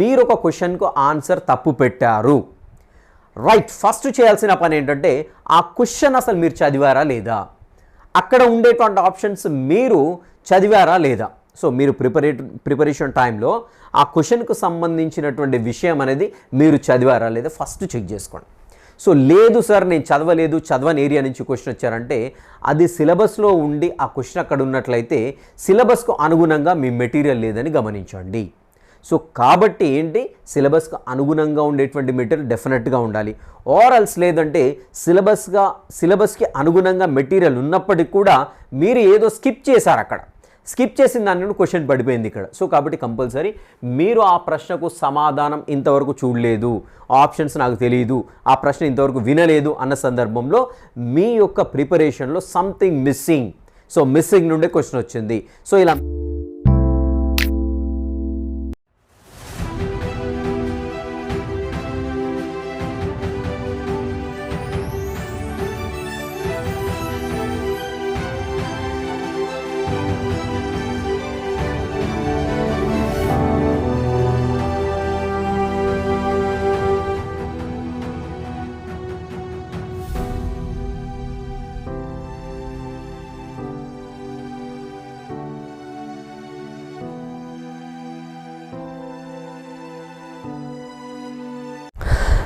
మీరు ఒక క్వశ్చన్కు ఆన్సర్ తప్పు పెట్టారు. రైట్ ఫస్ట్ చేయాల్సిన పని ఏంటంటే ఆ క్వశ్చన్ అసలు మీరు చదివారా లేదా? అక్కడ ఉండేటువంటి ఆప్షన్స్ మీరు చదివారా లేదా? సో మీరు ప్రిపరే ప్రిపరేషన్ టైంలో ఆ క్వశ్చన్కు సంబంధించినటువంటి విషయం అనేది మీరు చదివారా లేదా ఫస్ట్ చెక్ చేసుకోండి. సో లేదు సార్ నేను చదవలేదు చదవని ఏరియా నుంచి క్వశ్చన్ వచ్చారంటే అది సిలబస్లో ఉండి ఆ క్వశ్చన్ అక్కడ ఉన్నట్లయితే సిలబస్కు అనుగుణంగా మీ మెటీరియల్ లేదని గమనించండి. సో కాబట్టి ఏంటి? సిలబస్కు అనుగుణంగా ఉండేటువంటి మెటీరియల్ డెఫినెట్గా ఉండాలి. ఓవరాల్స్ లేదంటే సిలబస్గా సిలబస్కి అనుగుణంగా మెటీరియల్ ఉన్నప్పటికీ కూడా మీరు ఏదో స్కిప్ చేశారు అక్కడ. స్కిప్ చేసిన దాని నుండి క్వశ్చన్ పడిపోయింది ఇక్కడ. సో కాబట్టి కంపల్సరీ మీరు ఆ ప్రశ్నకు సమాధానం ఇంతవరకు చూడలేదు. ఆప్షన్స్ నాకు తెలియదు ఆ ప్రశ్న ఇంతవరకు వినలేదు అన్న సందర్భంలో మీ యొక్క ప్రిపరేషన్లో సంథింగ్ మిస్సింగ్ సో మిస్సింగ్ నుండే క్వశ్చన్ వచ్చింది. సో ఇలా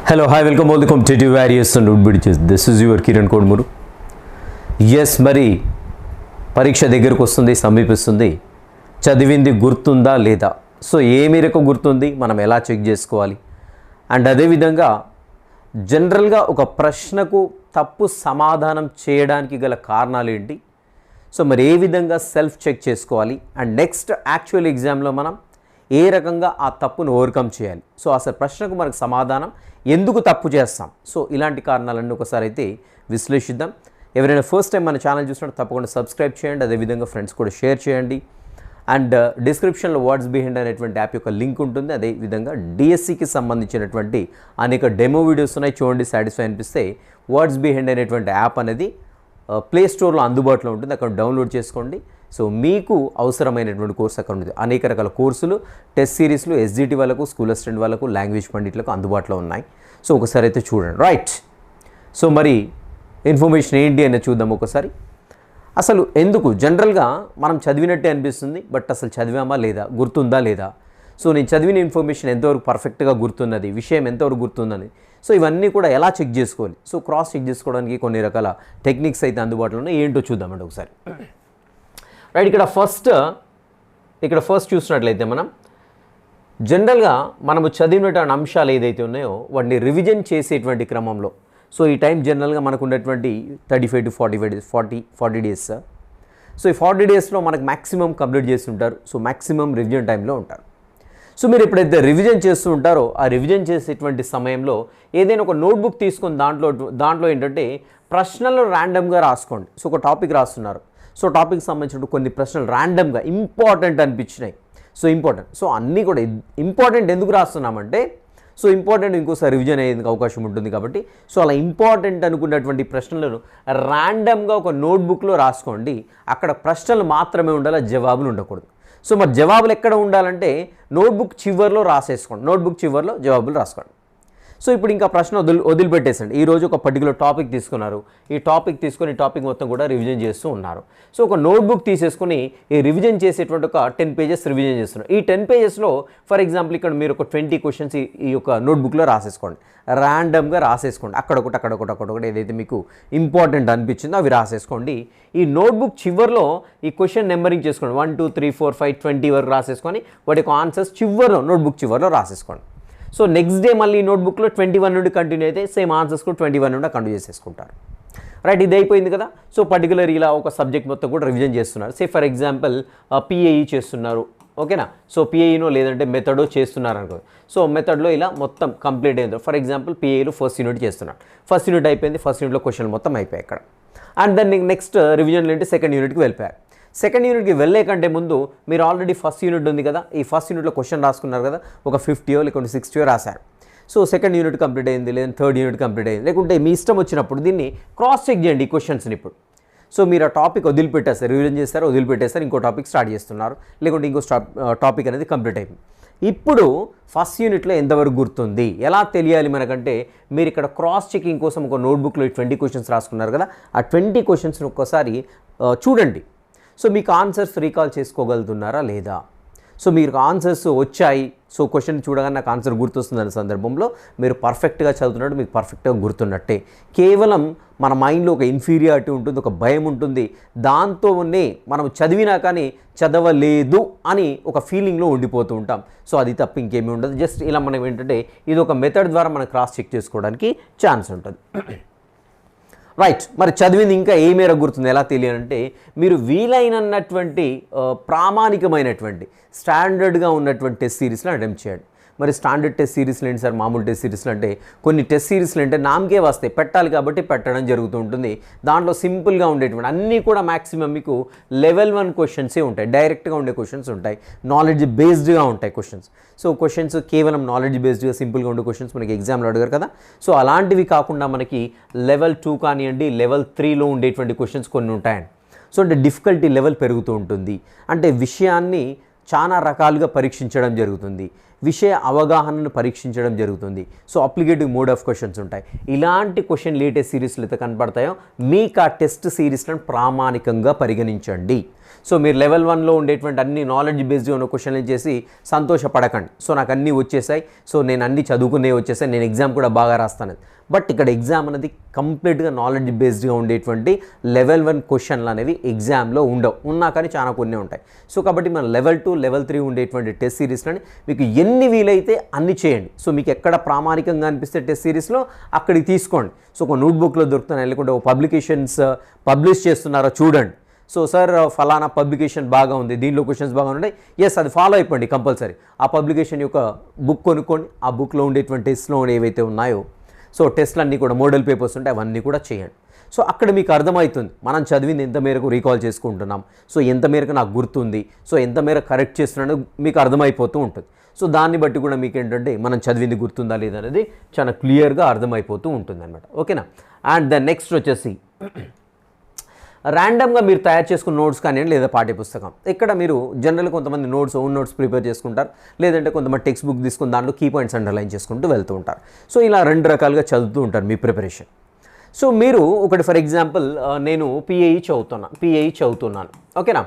hello hi welcome all the competitive warriors and would బిడిచెస్ this is your Kiran Kodmuru yes మరి పరీక్ష దగ్గరకు వస్తుంది సమీపిస్తుంది. చదివింది గుర్తుందా లేదా? సో ఏ మేరకు గుర్తుంది? మనం ఎలా చెక్ చేసుకోవాలి? అండ్ అదేవిధంగా జనరల్గా ఒక ప్రశ్నకు తప్పు సమాధానం చేయడానికి గల కారణాలు ఏంటి? సో మరి ఏ విధంగా సెల్ఫ్ చెక్ చేసుకోవాలి? అండ్ నెక్స్ట్ యాక్చువల్ ఎగ్జామ్లో మనం ఏ రకంగా ఆ తప్పును ఓవర్కమ్ చేయాలి? సో అసలు ప్రశ్నకు మనకు సమాధానం ఎందుకు తప్పు చేస్తాం? సో ఇలాంటి కారణాలన్నీ ఒకసారి అయితే విశ్లేషిద్దాం. ఎవరైనా ఫస్ట్ టైం మన ఛానల్ చూసినట్టు తప్పకుండా సబ్స్క్రైబ్ చేయండి. అదేవిధంగా ఫ్రెండ్స్ కూడా షేర్ చేయండి. అండ్ డిస్క్రిప్షన్లో వాట్స్ బిహైండ్ అనేటువంటి యాప్ యొక్క లింక్ ఉంటుంది. అదేవిధంగా డిఎస్సికి సంబంధించినటువంటి అనేక డెమో వీడియోస్ ఉన్నాయి. చూడండి సాటిస్ఫై అనిపిస్తే వాట్స్ బిహైండ్ అనేటువంటి యాప్ అనేది uh, ప్లే స్టోర్లో అందుబాటులో ఉంటుంది. అక్కడ డౌన్లోడ్ చేసుకోండి. సో మీకు అవసరమైనటువంటి కోర్స్ అక్కడ ఉంది అనేక రకాల కోర్సులు టెస్ట్ సిరీస్లు ఎస్జిటి వాళ్ళకు స్కూల్ అసిస్టెంట్ వాళ్ళకు లాంగ్వేజ్ పండిట్లకు అందుబాటులో ఉన్నాయి. సో ఒకసారి అయితే చూడండి. రైట్. సో మరి ఇన్ఫర్మేషన్ ఏంటి అనేది చూద్దాం ఒకసారి. అసలు ఎందుకు? జనరల్గా మనం చదివినట్టే అనిపిస్తుంది బట్ అసలు చదివామా లేదా? గుర్తుందా లేదా? సో నేను చదివిన ఇన్ఫర్మేషన్ ఎంతవరకు పర్ఫెక్ట్గా గుర్తున్నది? విషయం ఎంతవరకు గుర్తుందని సో ఇవన్నీ కూడా ఎలా చెక్ చేసుకోవాలి? సో క్రాస్ చెక్ చేసుకోవడానికి కొన్ని రకాల టెక్నిక్స్ అయితే అందుబాటులో ఉన్నాయి. ఏంటో చూద్దామండి ఒకసారి. రైట్ ఇక్కడ ఫస్ట్ ఇక్కడ ఫస్ట్ చూసినట్లయితే మనం జనరల్గా మనము చదివినటువంటి అంశాలు ఏదైతే ఉన్నాయో వాటిని రివిజన్ చేసేటువంటి క్రమంలో. సో ఈ టైం జనరల్గా మనకు ఉన్నటువంటి thirty five to forty five days forty forty days so ఈ ఫార్టీ డేస్లో మనకు మ్యాక్సిమం కంప్లీట్ చేసి ఉంటారు. సో మ్యాక్సిమం రివిజన్ టైంలో ఉంటారు. సో మీరు ఎప్పుడైతే రివిజన్ చేస్తూ ఉంటారో ఆ రివిజన్ చేసేటువంటి సమయంలో ఏదైనా ఒక నోట్బుక్ తీసుకొని దాంట్లో దాంట్లో ఏంటంటే ప్రశ్నలు ర్యాండమ్గా రాసుకోండి. సో ఒక టాపిక్ రాస్తున్నారు. సో టాపిక్ సంబంధించిన కొన్ని ప్రశ్నలు ర్యాండమ్గా ఇంపార్టెంట్ అనిపించినాయి. సో ఇంపార్టెంట్ సో అన్నీ కూడా ఇంపార్టెంట్ ఎందుకు రాస్తున్నామంటే సో ఇంపార్టెంట్ ఇంకోసారి రివిజన్ అయ్యేందుకు అవకాశం ఉంటుంది కాబట్టి సో అలా ఇంపార్టెంట్ అనుకున్నటువంటి ప్రశ్నలను ర్యాండమ్గా ఒక నోట్బుక్లో రాసుకోండి. అక్కడ ప్రశ్నలు మాత్రమే ఉండాలి జవాబులు ఉండకూడదు. సో మరి జవాబులు ఎక్కడ ఉండాలంటే నోట్బుక్ చివర్లో రాసేసుకోండి. నోట్బుక్ చివర్లో జవాబులు రాసుకోండి. సో ఇప్పుడు ఇంకా ప్రశ్న వదిలి వదిలిపెట్టేసండి. ఈ రోజు ఒక పర్టికులర్ టాపిక్ తీసుకున్నారు. ఈ టాపిక్ తీసుకొని టాపిక్ మొత్తం కూడా రివిజన్ చేస్తూ ఉన్నారు. సో ఒక నోట్బుక్ తీసేసుకొని ఈ రివిజన్ చేసేటువంటి ఒక టెన్ పేజెస్ రివిజన్ చేస్తున్నారు. ఈ టెన్ పేజెస్లో ఫర్ ఎగ్జాంపుల్ ఇక్కడ మీరు ఒక ట్వంటీ క్వశ్చన్స్ ఈ యొక్క నోట్బుక్లో రాసేసుకోండి. ర్యాండమ్గా రాసేసుకోండి. అక్కడొకటి అక్కడొకటి అక్కడొకటి ఏదైతే మీకు ఇంపార్టెంట్ అనిపించిందో అవి రాసేసుకోండి. ఈ నోట్బుక్ చివర్లో ఈ క్వశ్చన్ నెంబరింగ్ చేసుకోండి. One two three four five twenty వరకు రాసేసుకొని వాటి యొక్క ఆన్సర్స్ చివరిలో నోట్బుక్ చివర్లో రాసేసుకోండి. సో నెక్స్ట్ డే మళ్ళీ నోట్బుక్లో ట్వంటీ వన్ నుండి కంటిన్యూ అయితే సేమ్ ఆన్సర్స్ కూడా ట్వంటీ వన్ నుండి కంటిన్యూ చేసేసుకుంటారు. రైట్ ఇది అయిపోయింది కదా? సో పర్టికులర్ ఇలా ఒక సబ్జెక్ట్ మొత్తం కూడా రివిజన్ చేస్తున్నారు. సే ఫర్ ఎగ్జాంపుల్ పిఏఈ చేస్తున్నారు. ఓకేనా సో పిఏఈనో లేదంటే మెథడో చేస్తున్నారు అనుకో సో మెథడ్లో ఇలా మొత్తం కంప్లీట్ అయింది. ఫర్ ఎగ్జాంపుల్ పిఏఈలో ఫస్ట్ యూనిట్ చేస్తున్నారు. ఫస్ట్ యూనిట్ అయిపోయింది. ఫస్ట్ యూనిట్లో క్వశ్చన్ మొత్తం అయిపోయాయి అక్కడ. అండ్ దెన్ నెక్స్ట్ రివిజన్లు ఏంటి సెకండ్ యూనిట్కి వెళ్ళిపోయారు. సెకండ్ యూనిట్కి వెళ్ళే కంటే ముందు మీరు ఆల్రెడీ ఫస్ట్ యూనిట్ ఉంది కదా ఈ ఫస్ట్ యూనిట్లో క్వశ్చన్ రాసుకున్నారు కదా ఒక ఫిఫ్టీయో లేకుంటే సిక్స్టీయో రాశారు. సో సెకండ్ యూనిట్ కంప్లీట్ అయింది లేదా థర్డ్ యూనిట్ కంప్లీట్ అయింది లేకుంటే మీ ఇష్టం వచ్చినప్పుడు దీన్ని క్రాస్ చెక్ చేయండి ఈ క్వశ్చన్స్ని ఇప్పుడు. సో మీరు ఆ టాపిక్ వదిలిపెట్టేస్తారు రివిజన్ చేస్తారు వదిలిపెట్టేస్తారు ఇంకో టాపిక్ స్టార్ట్ చేస్తున్నారు లేకుంటే ఇంకో టాపిక్ అనేది కంప్లీట్ అయింది. ఇప్పుడు ఫస్ట్ యూనిట్లో ఎంతవరకు గుర్తుంది? ఎలా తెలియాలి మనకంటే మీరు ఇక్కడ క్రాస్ చెకింగ్ కోసం ఒక నోట్బుక్లో ట్వంటీ క్వశ్చన్స్ రాసుకున్నారు కదా ఆ ట్వంటీ క్వశ్చన్స్ని ఒక్కసారి చూడండి. సో మీకు ఆన్సర్స్ రీకాల్ చేసుకోగలుగుతున్నారా లేదా? సో మీకు ఆన్సర్స్ వచ్చాయి. సో క్వశ్చన్ చూడగానే నాకు ఆన్సర్ గుర్తొస్తుందనే సందర్భంలో మీరు పర్ఫెక్ట్గా చదువుతున్నట్టు మీకు పర్ఫెక్ట్గా గుర్తున్నట్టే. కేవలం మన మైండ్లో ఒక ఇన్ఫీరియారిటీ ఉంటుంది ఒక భయం ఉంటుంది. దాంతోనే మనం చదివినా కానీ చదవలేదు అని ఒక ఫీలింగ్లో ఉండిపోతూ ఉంటాం. సో అది తప్ప ఇంకేమీ ఉండదు. జస్ట్ ఇలా మనం ఏంటంటే ఇది ఒక మెథడ్ ద్వారా మనం క్రాస్ చెక్ చేసుకోవడానికి ఛాన్స్ ఉంటుంది. రైట్ మరి చదివింది ఇంకా ఏ మేర గుర్తుంది? ఎలా తెలియాలంటే మీరు వీలైనటువంటి ప్రామాణికమైనటువంటి స్టాండర్డ్గా ఉన్నటువంటి టెస్ట్ సిరీస్లో అటెంప్ట్ చేయండి. మరి స్టాండర్డ్ టెస్ట్ సిరీస్లు ఏంటి సార్? మామూలు టెస్ట్ సిరీస్లు అంటే కొన్ని టెస్ట్ సిరీస్లు అంటే నామకే వస్తాయి. పెట్టాలి కాబట్టి పెట్టడం జరుగుతూ ఉంటుంది. దాంట్లో సింపుల్గా ఉండేటువంటి అన్నీ కూడా మ్యాక్సిమం మీకు లెవెల్ వన్ క్వశ్చన్సే ఉంటాయి. డైరెక్ట్గా ఉండే క్వశ్చన్స్ ఉంటాయి. నాలెడ్జ్ బేస్డ్గా ఉంటాయి క్వశ్చన్స్ సో క్వశ్చన్స్ కేవలం నాలెడ్జ్ బేస్డ్గా సింపుల్గా ఉండే క్వశ్చన్స్ మనకి ఎగ్జామ్లో అడిగారు కదా? సో అలాంటివి కాకుండా మనకి లెవెల్ టూ కానివ్వండి లెవెల్ త్రీలో ఉండేటువంటి క్వశ్చన్స్ కొన్ని ఉంటాయండి. సో అంటే డిఫికల్టీ లెవెల్ పెరుగుతూ ఉంటుంది. అంటే విషయాన్ని చాలా రకాలుగా పరీక్షించడం జరుగుతుంది. విషయ అవగాహనను పరీక్షించడం జరుగుతుంది. So applicative mode of questions ఉంటాయి. ఇలాంటి క్వశ్చన్ లేటెస్ట్ సిరీస్లు అయితే కనపడతాయో మీకు ఆ టెస్ట్ సిరీస్లను ప్రామాణికంగా పరిగణించండి. సో మీరు లెవెల్ వన్లో ఉండేటువంటి అన్ని నాలెడ్జ్ బేస్డ్గా ఉన్న క్వశ్చన్లు చేసి సంతోషపడకండి. సో నాకు అన్నీ వచ్చేసాయి. సో నేను అన్ని చదువుకునే వచ్చేసాయి. నేను ఎగ్జామ్ కూడా బాగా రాస్తాను. బట్ ఇక్కడ ఎగ్జామ్ అనేది కంప్లీట్గా నాలెడ్జ్ బేస్డ్గా ఉండేటువంటి లెవెల్ వన్ క్వశ్చన్లు అనేవి ఎగ్జామ్లో ఉండవు. ఉన్నా కానీ చాలా కొన్ని ఉంటాయి. సో కాబట్టి మన లెవెల్ టూ లెవెల్ త్రీ ఉండేటువంటి టెస్ట్ సిరీస్లని మీకు ఎన్ని వీలైతే అన్ని చేయండి. సో మీకు ఎక్కడ ప్రామాణికంగా అనిపిస్తే టెస్ట్ సిరీస్లో అక్కడికి తీసుకోండి. సో ఒక నోట్బుక్లో దొరుకుతున్నాయి. లేకుంటే ఒక పబ్లికేషన్స్ పబ్లిష్ uh, చేస్తున్నారో చూడండి. సో సార్ ఫలానా పబ్లికేషన్ బాగా ఉంది దీనిలో క్వశ్చన్స్ బాగా ఉన్నాయి. ఎస్ అది ఫాలో అయిపోండి కంపల్సరీ. ఆ పబ్లికేషన్ యొక్క బుక్ కొనుక్కోండి. ఆ బుక్లో ఉండేటువంటి టెస్ట్లో ఏవైతే ఉన్నాయో సో టెస్ట్లు అన్నీ కూడా మోడల్ పేపర్స్ ఉంటాయి అవన్నీ కూడా చేయండి. సో అక్కడ మీకు అర్థమవుతుంది. మనం చదివింది ఎంత మేరకు రీకాల్ చేసుకుంటున్నాం. సో ఎంత మేరకు నాకు గుర్తుంది. సో ఎంత మేర కరెక్ట్ చేస్తున్నాడో మీకు అర్థమైపోతూ ఉంటుంది. సో దాన్ని బట్టి కూడా మీకు ఏంటంటే మనం చదివింది గుర్తుందా లేదనేది చాలా క్లియర్గా అర్థమైపోతూ ఉంటుంది అనమాట ఓకేనా? అండ్ ద నెక్స్ట్ వచ్చేసి ర్యాండమ్గా మీరు తయారు చేసుకున్న నోట్స్ కానివ్వండి లేదా పాఠ్యపుస్తకం. ఇక్కడ మీరు జనరల్ కొంతమంది నోట్స్ ఓన్ నోట్స్ ప్రిపేర్ చేసుకుంటారు. లేదంటే కొంతమంది టెక్స్ట్ బుక్ తీసుకుని దాంట్లో కీ పాయింట్స్ అండర్లైన్ చేసుకుంటూ వెళ్తూ ఉంటారు. సో ఇలా రెండు రకాలుగా చదువుతూ ఉంటారు మీ ప్రిపరేషన్. సో మీరు ఒకటి ఫర్ ఎగ్జాంపుల్ నేను పిఏఈ చదువుతున్నాను పిఏఈ చదువుతున్నాను. ఓకేనా?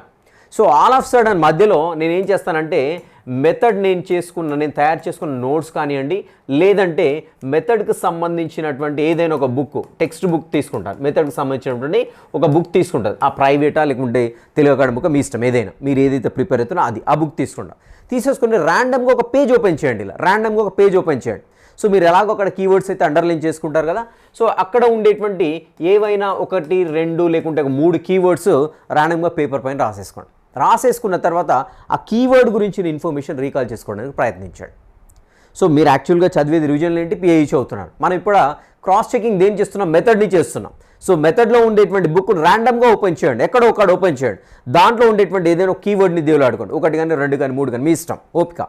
సో ఆల్ ఆఫ్ సడన్ మధ్యలో నేను ఏం చేస్తానంటే మెథడ్ నేను చేసుకున్న నేను తయారు చేసుకున్న నోట్స్ కానివ్వండి లేదంటే మెథడ్కి సంబంధించినటువంటి ఏదైనా ఒక బుక్ టెక్స్ట్ బుక్ తీసుకుంటాను. మెథడ్కి సంబంధించినటువంటి ఒక బుక్ తీసుకుంటారు ఆ ప్రైవేటా లేకుంటే తెలుగు అకాడమీ బుక్ మీ ఇష్టం ఏదైనా. మీరు ఏదైతే ప్రిపేర్ అవుతున్నా అది ఆ బుక్ తీసుకుంటాను. తీసేసుకుని ర్యాండమ్గా ఒక పేజ్ ఓపెన్ చేయండి ఇలా. ర్యాండమ్గా ఒక పేజ్ ఓపెన్ చేయండి. సో మీరు ఎలాగో అక్కడ కీవర్డ్స్ అయితే అండర్లైన్ చేసుకుంటారు కదా. సో అక్కడ ఉండేటువంటి ఏవైనా ఒకటి రెండు లేకుంటే ఒక మూడు కీవర్డ్స్ ర్యాండమ్గా పేపర్ పైన రాసేసుకోండి. రాసేసుకున్న తర్వాత ఆ కీవర్డ్ గురించిన ఇన్ఫర్మేషన్ రీకాల్ చేసుకోవడానికి ప్రయత్నించండి. సో మీరు యాక్చువల్గా చదివేది రివిజన్లు ఏంటి? పిహెచ్ చదువుతున్నారు మనం ఇప్పుడు క్రాస్ చెకింగ్ దేని చేస్తున్నాం? మెథడ్ని చేస్తున్నాం. సో మెథడ్లో ఉండేటువంటి బుక్ను ర్యాండమ్గా ఓపెన్ చేయండి. ఎక్కడో ఒకటి ఓపెన్ చేయండి. దాంట్లో ఉండేటువంటి ఏదైనా ఒక కీవర్డ్ని దేవులాడుకోండి ఒకటి కానీ రెండు కానీ మూడు కానీ మీ ఇష్టం ఓపిక.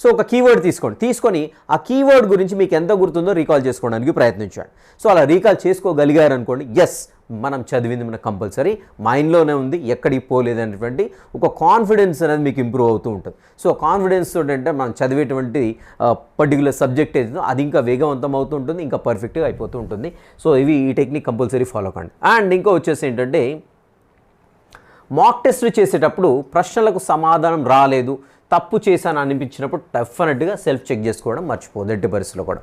సో ఒక కీవర్డ్ తీసుకోండి. తీసుకొని ఆ కీవర్డ్ గురించి మీకు ఎంత గుర్తుందో రీకాల్ చేసుకోవడానికి ప్రయత్నించండి. సో అలా రీకాల్ చేసుకోగలిగారు అనుకోండి ఎస్ మనం చదివింది మన కంపల్సరీ మైండ్లోనే ఉంది ఎక్కడికి పోలేదు అనేటువంటి ఒక కాన్ఫిడెన్స్ అనేది మీకు ఇంప్రూవ్ అవుతూ ఉంటుంది. సో కాన్ఫిడెన్స్ ఏంటంటే మనం చదివేటువంటి పర్టికులర్ సబ్జెక్ట్ ఏదో అది ఇంకా వేగవంతం అవుతూ ఉంటుంది ఇంకా పర్ఫెక్ట్గా అయిపోతూ ఉంటుంది. సో ఇవి ఈ టెక్నిక్ కంపల్సరీ ఫాలో కండి. అండ్ ఇంకా వచ్చేసి ఏంటంటే మాక్ టెస్ట్లు చేసేటప్పుడు ప్రశ్నలకు సమాధానం రాలేదు తప్పు చేశాను అనిపించినప్పుడు డెఫినెట్గా సెల్ఫ్ చెక్ చేసుకోవడం మర్చిపోదు ఎట్టి పరిస్థితిలో కూడా.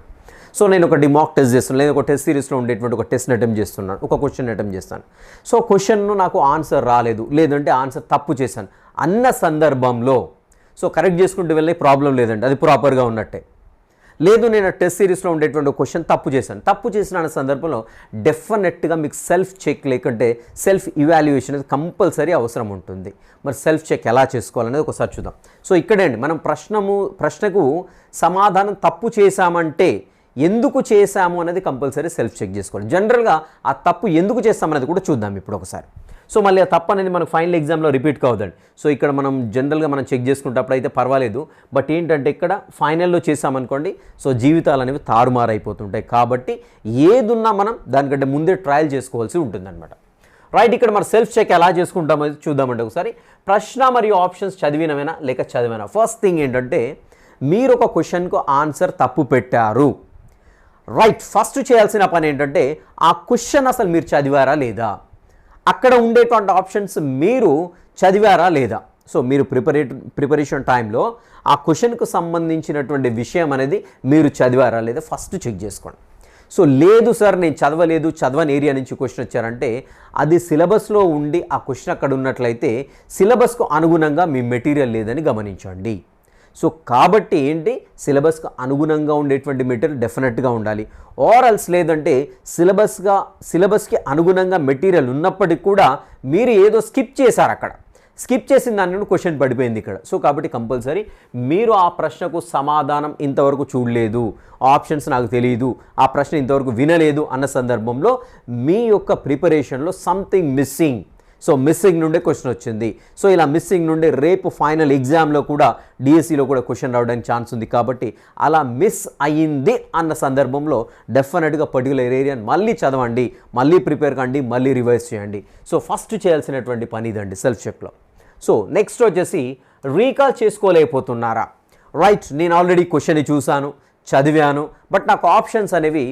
సో నేను ఒక డిమాక్ టెస్ట్ చేస్తున్నాను లేదా ఒక టెస్ట్ సిరీస్లో ఉండేటువంటి ఒక టెస్ట్ని అటెంప్ట్ చేస్తున్నాను ఒక క్వశ్చన్ అటెంప్ట్ చేస్తాను. సో క్వశ్చన్ను నాకు ఆన్సర్ రాలేదు లేదంటే ఆన్సర్ తప్పు చేశాను. అన్న సందర్భంలో సో కరెక్ట్ చేసుకుంటూ వెళ్ళే ప్రాబ్లం లేదండి అది ప్రాపర్గా ఉన్నట్టే. లేదు నేను టెస్ట్ సిరీస్లో ఉండేటువంటి ఒక క్వశ్చన్ తప్పు చేశాను. తప్పు చేసిన సందర్భంలో డెఫినెట్గా మీకు సెల్ఫ్ చెక్ లేకుంటే సెల్ఫ్ ఇవాల్యుయేషన్ అనేది కంపల్సరీ అవసరం ఉంటుంది. మరి సెల్ఫ్ చెక్ ఎలా చేసుకోవాలనేది ఒకసారి చూద్దాం. సో ఇక్కడే అండి మనం ప్రశ్నము ప్రశ్నకు సమాధానం తప్పు చేశామంటే ఎందుకు చేశాము అనేది కంపల్సరీ సెల్ఫ్ చెక్ చేసుకోండి జనరల్గా ఆ తప్పు ఎందుకు చేస్తామనేది కూడా చూద్దాం ఇప్పుడు ఒకసారి. సో మళ్ళీ ఆ తప్పు అనేది మనకు ఫైనల్ ఎగ్జామ్లో రిపీట్ కావద్దండి. సో ఇక్కడ మనం జనరల్గా మనం చెక్ చేసుకునేటప్పుడు అయితే పర్వాలేదు. బట్ ఏంటంటే ఇక్కడ ఫైనల్లో చేసామనుకోండి సో జీవితాలు అనేవి తారుమారైపోతుంటాయి. కాబట్టి ఏదున్నా మనం దానికంటే ముందే ట్రయల్ చేసుకోవాల్సి ఉంటుందన్నమాట. రైట్ ఇక్కడ మనం సెల్ఫ్ చెక్ ఎలా చేసుకుంటామో చూద్దామంటే ఒకసారి. ప్రశ్న మరియు ఆప్షన్స్ చదివినవేనా లేక చదివినా? ఫస్ట్ థింగ్ ఏంటంటే మీరు ఒక క్వశ్చన్కు ఆన్సర్ తప్పు పెట్టారు. రైట్ ఫస్ట్ చేయాల్సిన పని ఏంటంటే ఆ క్వశ్చన్ అసలు మీరు చదివారా లేదా? అక్కడ ఉండేటువంటి ఆప్షన్స్ మీరు చదివారా లేదా? సో మీరు ప్రిపరే ప్రిపరేషన్ టైంలో ఆ క్వశ్చన్కు సంబంధించినటువంటి విషయం అనేది మీరు చదివారా లేదా? ఫస్ట్ చెక్ చేసుకోండి. సో లేదు సార్ నేను చదవలేదు చదవని ఏరియా నుంచి క్వశ్చన్ వచ్చారంటే అది సిలబస్లో ఉండి ఆ క్వశ్చన్ అక్కడ ఉన్నట్లయితే సిలబస్కు అనుగుణంగా మీ మెటీరియల్ లేదని గమనించండి. సో కాబట్టి ఏంటి? సిలబస్కు అనుగుణంగా ఉండేటువంటి మెటీరియల్ డెఫినెట్గా ఉండాలి. ఓవరాల్స్ లేదంటే సిలబస్గా సిలబస్కి అనుగుణంగా మెటీరియల్ ఉన్నప్పటికీ కూడా మీరు ఏదో స్కిప్ చేశారు అక్కడ. స్కిప్ చేసిన దాని నుండి క్వశ్చన్ పడిపోయింది ఇక్కడ. సో కాబట్టి కంపల్సరీ మీరు ఆ ప్రశ్నకు సమాధానం ఇంతవరకు చూడలేదు. ఆప్షన్స్ నాకు తెలియదు ఆ ప్రశ్న ఇంతవరకు వినలేదు అన్న సందర్భంలో మీ యొక్క ప్రిపరేషన్లో సంథింగ్ మిస్సింగ్ సో మిస్సింగ్ నుండే క్వశ్చన్ వచ్చింది. సో ఇలా మిస్సింగ్ నుండి రేపు ఫైనల్ ఎగ్జామ్లో కూడా డిఎస్సిలో కూడా క్వశ్చన్ రావడానికి ఛాన్స్ ఉంది కాబట్టి అలా మిస్ అయ్యింది అన్న సందర్భంలో డెఫినెట్గా పర్టికులర్ ఏరియాని మళ్ళీ చదవండి మళ్ళీ ప్రిపేర్ కండి మళ్ళీ రివైజ్ చేయండి. సో ఫస్ట్ చేయాల్సినటువంటి పని ఇదండి సెల్ఫ్ చెక్లో సో నెక్స్ట్ వచ్చేసి రీకాల్ చేసుకోలేకపోతున్నారా? రైట్ నేను ఆల్రెడీ క్వశ్చన్ చూశాను చదివాను బట్ నాకు ఆప్షన్స్ అనేవి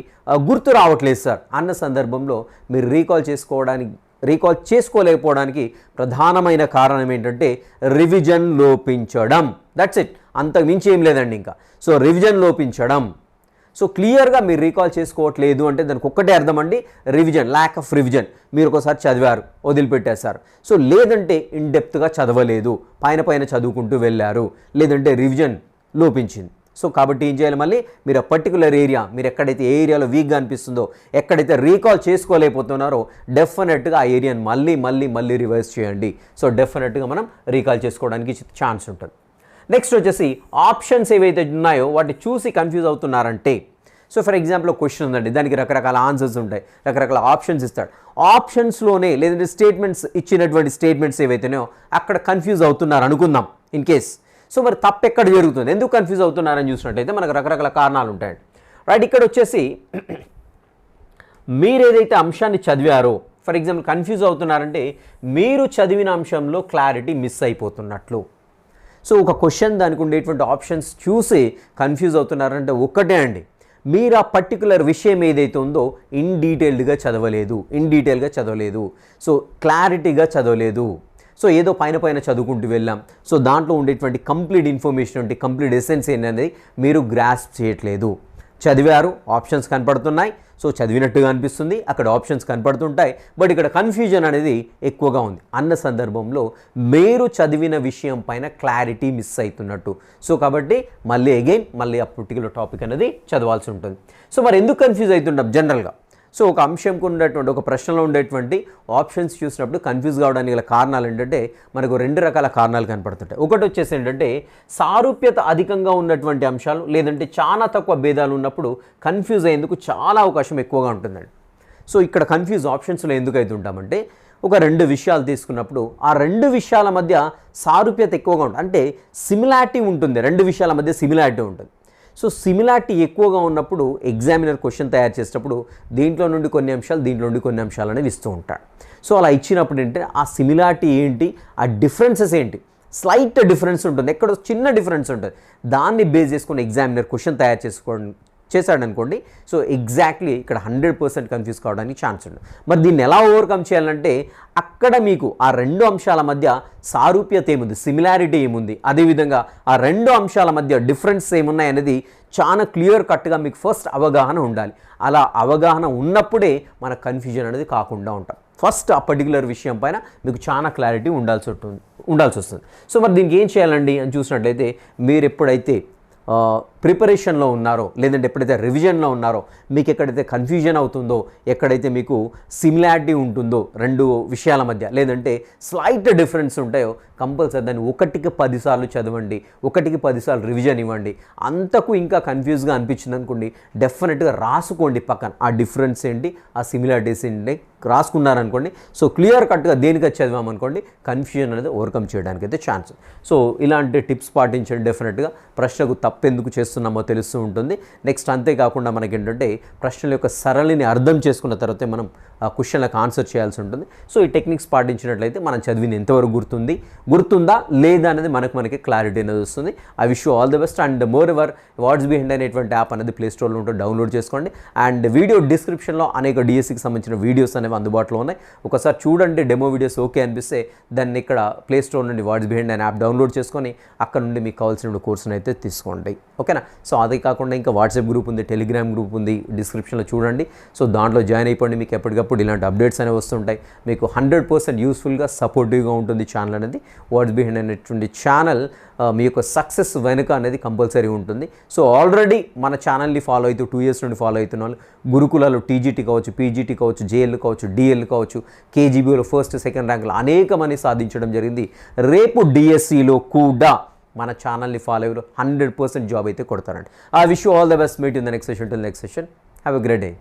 గుర్తు రావట్లేదు సార్ అన్న సందర్భంలో మీరు రీకాల్ చేసుకోవడానికి రీకాల్ చేసుకోలేకపోవడానికి ప్రధానమైన కారణం ఏంటంటే రివిజన్ లోపించడం. దట్స్ ఇట్ అంతకు మించి ఏం లేదండి ఇంకా. సో రివిజన్ లోపించడం. సో క్లియర్గా మీరు రీకాల్ చేసుకోవట్లేదు అంటే దానికి ఒక్కటే అర్థం అండి రివిజన్ ల్యాక్ ఆఫ్ రివిజన్ మీరు ఒకసారి చదివారు వదిలిపెట్టేశారు. సో లేదంటే ఇన్డెప్త్గా చదవలేదు పైన పైన చదువుకుంటూ వెళ్ళారు. లేదంటే రివిజన్ లోపించింది. సో కాబట్టి ఏం చేయాలి మళ్ళీ? మీరు పర్టికులర్ ఏరియా మీరు ఎక్కడైతే ఏ ఏరియాలో వీక్గా అనిపిస్తుందో ఎక్కడైతే రీకాల్ చేసుకోలేకపోతున్నారో డెఫినెట్గా ఆ ఏరియాని మళ్ళీ మళ్ళీ మళ్ళీ రివైజ్ చేయండి. సో డెఫినెట్గా మనం రీకాల్ చేసుకోవడానికి ఛాన్స్ ఉంటుంది. నెక్స్ట్ వచ్చేసి ఆప్షన్స్ ఏవైతే ఉన్నాయో వాటిని చూసి కన్ఫ్యూజ్ అవుతున్నారంటే సో ఫర్ ఎగ్జాంపుల్ క్వశ్చన్ ఉందండి. దానికి రకరకాల ఆన్సర్స్ ఉంటాయి. రకరకాల ఆప్షన్స్ ఇస్తాడు. ఆప్షన్స్లోనే లేదంటే స్టేట్మెంట్స్ ఇచ్చినటువంటి స్టేట్మెంట్స్ ఏవైతేనో అక్కడ కన్ఫ్యూజ్ అవుతున్నారు అనుకుందాం. ఇన్ కేస్ సో మరి తప్పు ఎక్కడ జరుగుతుంది? ఎందుకు కన్ఫ్యూజ్ అవుతున్నారని చూసినట్టయితే మనకు రకరకాల కారణాలు ఉంటాయండి. రైట్ ఇక్కడ వచ్చేసి మీరు ఏదైతే అంశాన్ని చదివారో ఫర్ ఎగ్జాంపుల్ కన్ఫ్యూజ్ అవుతున్నారంటే మీరు చదివిన అంశంలో క్లారిటీ మిస్ అయిపోతున్నట్లు. సో ఒక క్వశ్చన్ దానికి ఉండేటువంటి ఆప్షన్స్ చూసి కన్ఫ్యూజ్ అవుతున్నారంటే ఒక్కటే అండి. మీరు ఆ పర్టికులర్ విషయం ఏదైతే ఉందో ఇన్ డీటెయిల్డ్గా చదవలేదు ఇన్ డీటెయిల్గా చదవలేదు. సో క్లారిటీగా చదవలేదు. సో ఏదో పైన పైన చదువుకుంటూ వెళ్ళాం. సో దాంట్లో ఉండేటువంటి కంప్లీట్ ఇన్ఫర్మేషన్ అంటే కంప్లీట్ ఎసెన్స్ ఏంటనేది మీరు గ్రాస్ప్ చేయట్లేదు. చదివారు ఆప్షన్స్ కనపడుతున్నాయి. సో చదివినట్టుగా అనిపిస్తుంది. అక్కడ ఆప్షన్స్ కనపడుతుంటాయి. బట్ ఇక్కడ కన్ఫ్యూజన్ అనేది ఎక్కువగా ఉంది. అన్న సందర్భంలో మీరు చదివిన విషయం పైన క్లారిటీ మిస్ అవుతున్నట్టు సో కాబట్టి మళ్ళీ అగైన్ మళ్ళీ ఆ పర్టికులర్ టాపిక్ అనేది చదవాల్సి ఉంటుంది. సో మరి ఎందుకు కన్ఫ్యూజ్ అవుతుంటాం జనరల్గా సో ఒక అంశంకు ఉండేటువంటి ఒక ప్రశ్నలో ఉండేటువంటి ఆప్షన్స్ చూసినప్పుడు కన్ఫ్యూజ్ కావడానికి గల కారణాలు ఏంటంటే మనకు రెండు రకాల కారణాలు కనపడుతుంటాయి. ఒకటి వచ్చేసి ఏంటంటే సారూప్యత అధికంగా ఉన్నటువంటి అంశాలు లేదంటే చాలా తక్కువ భేదాలు ఉన్నప్పుడు కన్ఫ్యూజ్ అయ్యేందుకు చాలా అవకాశం ఎక్కువగా ఉంటుందండి. సో ఇక్కడ కన్ఫ్యూజ్ ఆప్షన్స్లో ఎందుకు అవుతుంటామంటే ఒక రెండు విషయాలు తీసుకున్నప్పుడు ఆ రెండు విషయాల మధ్య సారూప్యత ఎక్కువగా ఉంటుంది అంటే సిమిలారిటీ ఉంటుంది. రెండు విషయాల మధ్య సిమిలారిటీ ఉంటుంది. సో సిమిలారిటీ ఎక్కువగా ఉన్నప్పుడు ఎగ్జామినర్ క్వశ్చన్ తయారు చేసేటప్పుడు దీంట్లో నుండి కొన్ని అంశాలు దీంట్లో నుండి కొన్ని అంశాలు అనేవి ఇస్తూ ఉంటాడు సో అలా ఇచ్చినప్పుడు ఏంటంటే ఆ సిమిలారిటీ ఏంటి ఆ డిఫరెన్సెస్ ఏంటి? స్లైట్ డిఫరెన్స్ ఉంటుంది. ఎక్కడో చిన్న డిఫరెన్స్ ఉంటుంది. దాన్ని బేస్ చేసుకుని ఎగ్జామినర్ క్వశ్చన్ తయారు చేసుకోండి చేశాడనుకోండి. సో ఎగ్జాక్ట్లీ ఇక్కడ హండ్రెడ్ పర్సెంట్ కన్ఫ్యూజ్ కావడానికి ఛాన్స్ ఉంది. మరి దీన్ని ఎలా ఓవర్కమ్ చేయాలంటే అక్కడ మీకు ఆ రెండు అంశాల మధ్య సారూప్యత ఏముంది? సిమిలారిటీ ఏముంది? అదేవిధంగా ఆ రెండు అంశాల మధ్య డిఫరెన్స్ ఏమున్నాయి అనేది చాలా క్లియర్ కట్గా మీకు ఫస్ట్ అవగాహన ఉండాలి. అలా అవగాహన ఉన్నప్పుడే మన కన్ఫ్యూజన్ అనేది కాకుండా ఉంటాం. ఫస్ట్ ఆ పర్టికులర్ విషయం పైన మీకు చాలా క్లారిటీ ఉండాల్సి ఉంటుంది ఉండాల్సి వస్తుంది. సో మరి దీనికి ఏం చేయాలండి? అని చూసినట్లయితే మీరు ఎప్పుడైతే ప్రిపరేషన్లో ఉన్నారో లేదంటే ఎప్పుడైతే రివిజన్లో ఉన్నారో మీకు ఎక్కడైతే కన్ఫ్యూజన్ అవుతుందో ఎక్కడైతే మీకు సిమిలారిటీ ఉంటుందో రెండు విషయాల మధ్య లేదంటే స్లైట్ డిఫరెన్స్ ఉంటాయో కంపల్సరీ దాన్ని ఒకటికి పదిసార్లు చదవండి ఒకటికి పదిసార్లు రివిజన్ ఇవ్వండి. అంతకు ఇంకా కన్ఫ్యూజ్గా అనిపించింది అనుకోండి డెఫినెట్గా రాసుకోండి పక్కన. ఆ డిఫరెన్స్ ఏంటి? ఆ సిమిలారిటీస్ ఏంటి? రాసుకున్నారనుకోండి సో క్లియర్ కట్గా దేనికి చదివామనుకోండి కన్ఫ్యూజన్ అనేది ఓవర్కమ్ చేయడానికి అయితే ఛాన్స్ సో ఇలాంటి టిప్స్ పాటించండి డెఫినెట్గా ప్రశ్నకు తప్పెందుకు చేసుకో చేస్తున్నామో తెలుస్తూ ఉంటుంది. నెక్స్ట్ అంతేకాకుండా మనకి ఏంటంటే ప్రశ్నల యొక్క సరళిని అర్థం చేసుకున్న తర్వాతే మనం ఆ క్వశ్చన్లకు ఆన్సర్ చేయాల్సి ఉంటుంది. సో ఈ టెక్నిక్స్ పాటించినట్లయితే మనం చదివిన ఎంతవరకు గుర్తుంది? గుర్తుందా? లేదా అనేది మనకు మనకి క్లారిటీ అనేది వస్తుంది. I wish you all the best and moreover what's behind అనేటువంటి యాప్ అనేది ప్లే స్టోర్లో ఉంటే డౌన్లోడ్ చేసుకోండి. అండ్ వీడియో డిస్క్రిప్షన్లో అనేక డిఎస్సికి సంబంధించిన వీడియోస్ అనేవి అందుబాటులో ఉన్నాయి. ఒకసారి చూడండి డెమో వీడియోస్ ఓకే అనిపిస్తే దాన్ని ఇక్కడ ప్లే స్టోర్ నుండి వాట్స్ బిహైండ్ అనే యాప్ డౌన్లోడ్ చేసుకొని అక్కడ నుండి మీకు కావాల్సిన కోర్సును అయితే తీసుకోండి. ఓకేనా సో అదే కాకుండా ఇంకా వాట్సాప్ గ్రూప్ ఉంది టెలిగ్రామ్ గ్రూప్ ఉంది డిస్క్రిప్షన్లో చూడండి. సో దాంట్లో జాయిన్ అయిపోండి. మీకు ఎప్పటికప్పుడు ఇలాంటి అప్డేట్స్ అనేవి వస్తుంటాయి. మీకు హండ్రెడ్ పర్సెంట్ యూస్ఫుల్గా సపోర్టివ్గా ఉంటుంది ఛానల్ అనేది. వాట్స్ బిహైండ్ అనేటువంటి ఛానల్ మీ యొక్క సక్సెస్ వెనుక అనేది కంపల్సరీ ఉంటుంది. సో ఆల్రెడీ మన ఛానల్ని ఫాలో అవుతూ టూ ఇయర్స్ నుండి ఫాలో అవుతున్న వాళ్ళు గురుకులాలు టీజీటీ కావచ్చు పీజీటీ కావచ్చు జేఎల్ కావచ్చు డిఎల్ కావచ్చు కేజీబీలో ఫస్ట్ సెకండ్ ర్యాంకులు అనేకమని సాధించడం జరిగింది. రేపు డిఎస్సిలో కూడా మన ఛానల్ని ఫాలో అయ్యారు హండ్రెడ్ పర్సెంట్ జాబ్ అయితే కొడతారండి I wish all the best meet in the next session to next session have a great day